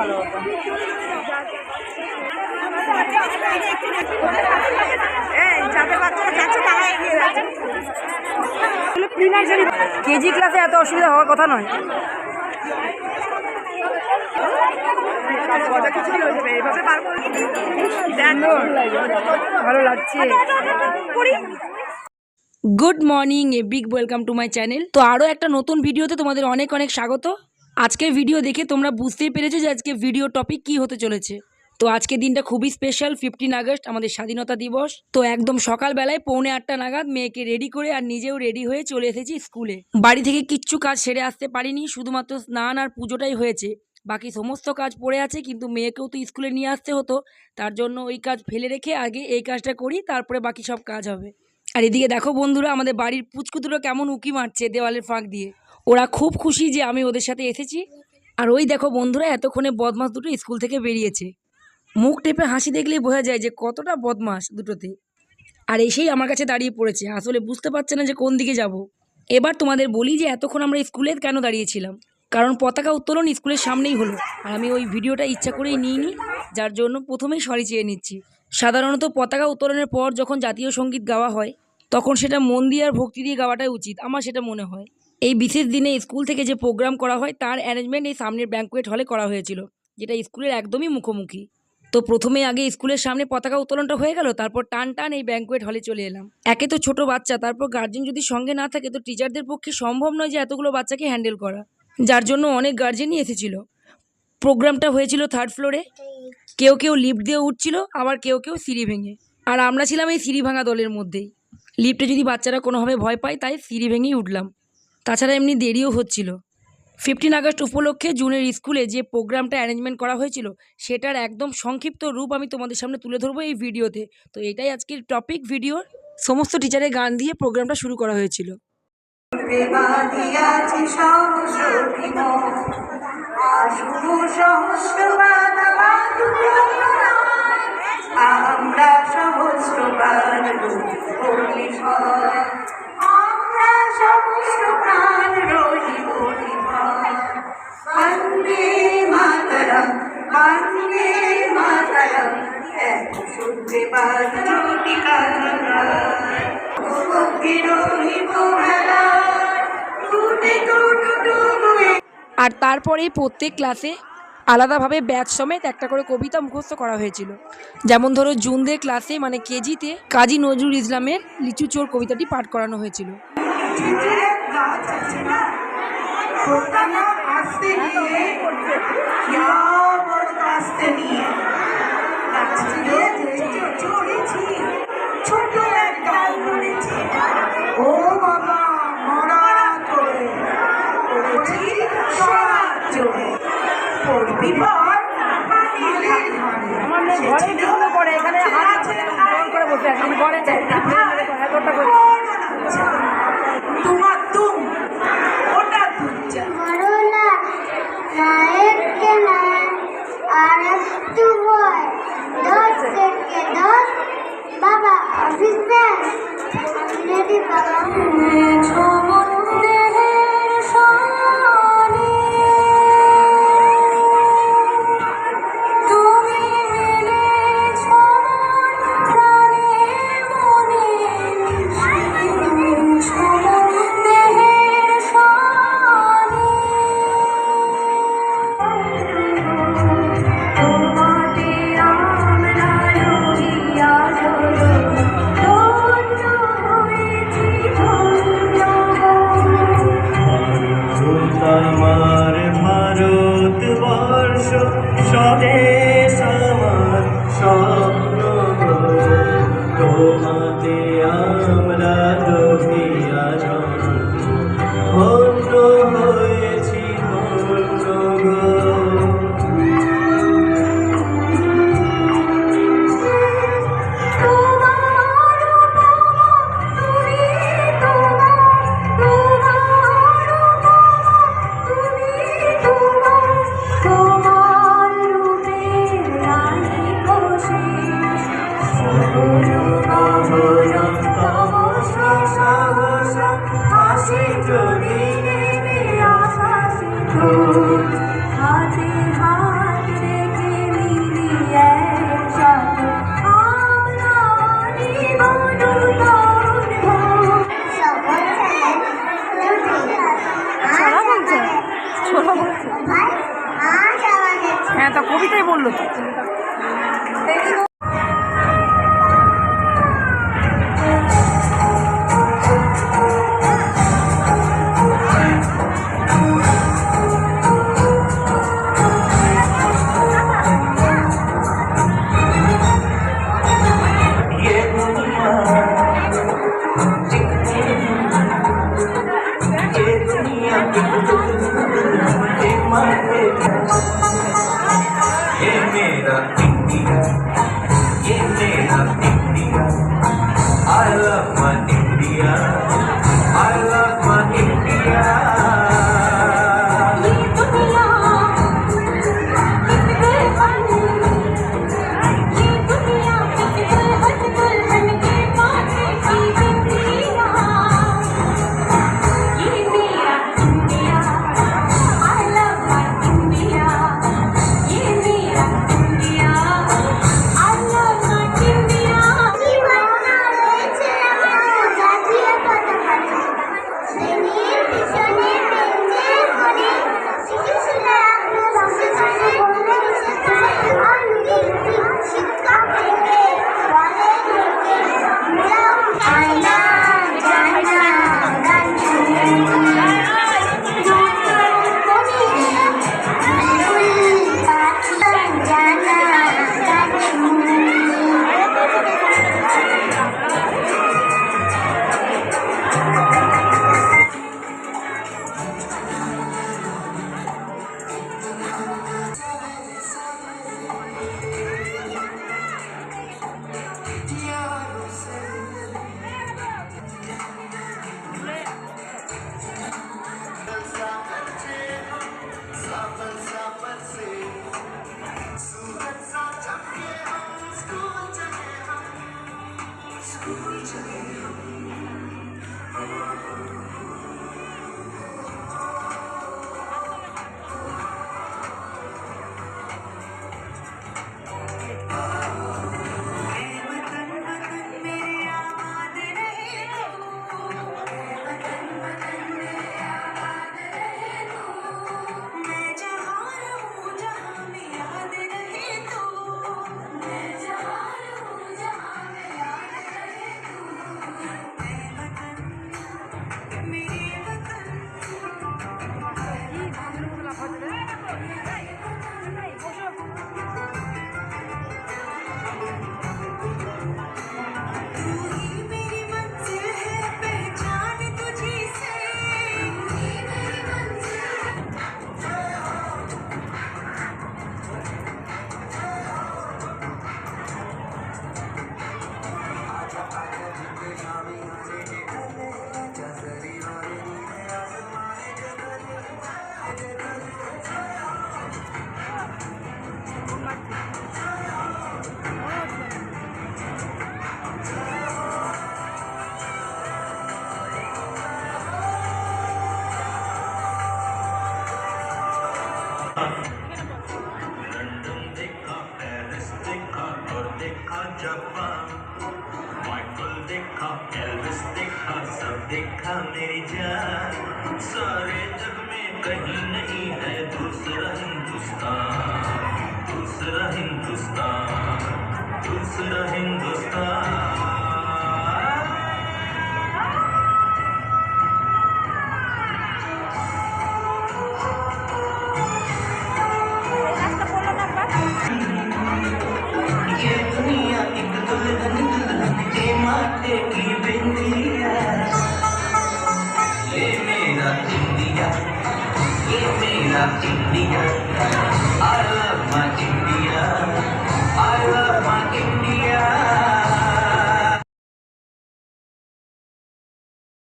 ভালো হতো। যাদের বাচ্চারা যাচ্ছে তারা এগিয়ে যাচ্ছে। কেজি ক্লাসে এত অসুবিধা হওয়ার কথা নয়। ভালো লাগছে। Good morning a big welcome to my channel তো আরও একটা নতুন ভিডিওতে তোমাদের অনেক অনেক স্বাগত। আজকের ভিডিও দেখে তোমরা বুঝতেই পেরেছ যে আজকে ভিডিও টপিক কি হতে চলেছে। তো আজকে দিনটা খুবই স্পেশাল ফিফটিন আগস্ট, আমাদের স্বাধীনতা দিবস। তো একদম সকালবেলায় পৌনে আটটা নাগাদ মেয়েকে রেডি করে আর নিজেও রেডি হয়ে চলে এসেছি স্কুলে বাড়ি থেকে কিচ্ছু কাজ সেরে আসতে পারিনি, শুধুমাত্র স্নান আর পুজোটাই হয়েছে। বাকি সমস্ত কাজ পড়ে আছে, কিন্তু মেয়েকেও তো স্কুলে নিয়ে আসতে হতো। তার জন্য ওই কাজ ফেলে রেখে আগে এই কাজটা করি, তারপরে বাকি সব কাজ হবে। আর এদিকে দেখো বন্ধুরা, আমাদের বাড়ির পুচকুতুলো কেমন উকি মারছে দেওয়ালের ফাঁক দিয়ে। ওরা খুব খুশি যে আমি ওদের সাথে এসেছি। আর ওই দেখো বন্ধুরা, এতক্ষণে বদমাস দুটো স্কুল থেকে বেরিয়েছে। মুখ টেপে হাসি দেখলেই বোঝা যায় যে কতটা বদমাস দুটোতে। আর এসেই আমার কাছে দাঁড়িয়ে পড়েছে। আসলে বুঝতে পারছে না যে কোন দিকে যাব। এবার তোমাদের বলি যে এতক্ষণ আমরা স্কুলে কেন দাঁড়িয়েছিলাম। কারণ পতাকা উত্তোলন স্কুলের সামনেই হলো। আর আমি ওই ভিডিওটা ইচ্ছা করেই নিইনি, যার জন্য প্রথমেই সরি চেয়ে নিচ্ছি। সাধারণত পতাকা উত্তোলনের পর যখন জাতীয় সংগীত গাওয়া হয়, তখন সেটা মন দিয়ে আর ভক্তি দিয়ে গাওয়াটাই উচিত। আমার সেটা মনে হয়। এই বিশেষ দিনে স্কুল থেকে যে প্রোগ্রাম করা হয়, তার অ্যারেঞ্জমেন্ট এই সামনের ব্যাঙ্কুয়েট হলে করা হয়েছিল, যেটা স্কুলের একদমই মুখোমুখি। তো প্রথমে আগে স্কুলের সামনে পতাকা উত্তোলনটা হয়ে গেল, তারপর টান টান এই ব্যাঙ্কুয়েট হলে চলে এলাম। একে তো ছোট বাচ্চা, তারপর গার্জেন যদি সঙ্গে না থাকে, তো টিচারদের পক্ষে সম্ভব নয় যে এতগুলো বাচ্চাকে হ্যান্ডেল করা। যার জন্য অনেক গার্জেনই এসেছিল। প্রোগ্রামটা হয়েছিল থার্ড ফ্লোরে কেউ কেউ লিফট দিয়ে উঠছিল, আবার কেউ কেউ সিঁড়ি ভেঙে। আর আমরা ছিলাম এই সিঁড়ি ভাঙা দলের মধ্যেই। লিফটে যদি বাচ্চারা কোনোভাবে ভয় পায়, তাই সিঁড়ি ভেঙেই উঠলাম। তাছাড়া এমনি দেরিও হচ্ছিল। ফিফটিন আগস্ট উপলক্ষে জুনের স্কুলে যে প্রোগ্রামটা অ্যারেঞ্জমেন্ট করা হয়েছিল, সেটার একদম সংক্ষিপ্ত রূপ আমি তোমাদের সামনে তুলে ধরবো এই ভিডিওতে। তো এটাই আজকের টপিক ভিডিওর সমস্ত টিচারের গান দিয়ে প্রোগ্রামটা শুরু করা হয়েছিল। বাদিয়াছি সহস্র আর তারপরে প্রত্যেক ক্লাসে আলাদাভাবে ব্যাচ সমেত একটা করে কবিতা মুখস্থ করা হয়েছিল। যেমন ধরো, জুনদের ক্লাসে মানে কেজিতে কাজী নজরুল ইসলামের লিচু চোর কবিতাটি পাঠ করানো হয়েছিল। নিয়ে ইয়া বড় আসতে নিয়ে গাছটিতে যে চড়েছি ছোট এক ডাল পড়েছি ও বাবা মরা করে পড়েছি সবার জোরে ধারে সে ছিল করে, এখানে হাত করে বসে আছে ঘরে যাই তোমার তুম ওটা বাবা অফিসার রেডি, বাবা। All day. সজল তব সহসা যদি जापान माइकल देखा एल्विस देखा, सब देखा मेरी जान। सारे जग में कहीं नहीं है दूसरा हिंदुस्तान दूसरा हिंदुस्तान दूसरा हिंदुस्तान माथे की बिंदिया ये मेरा इंडिया ये मेरा India I love my India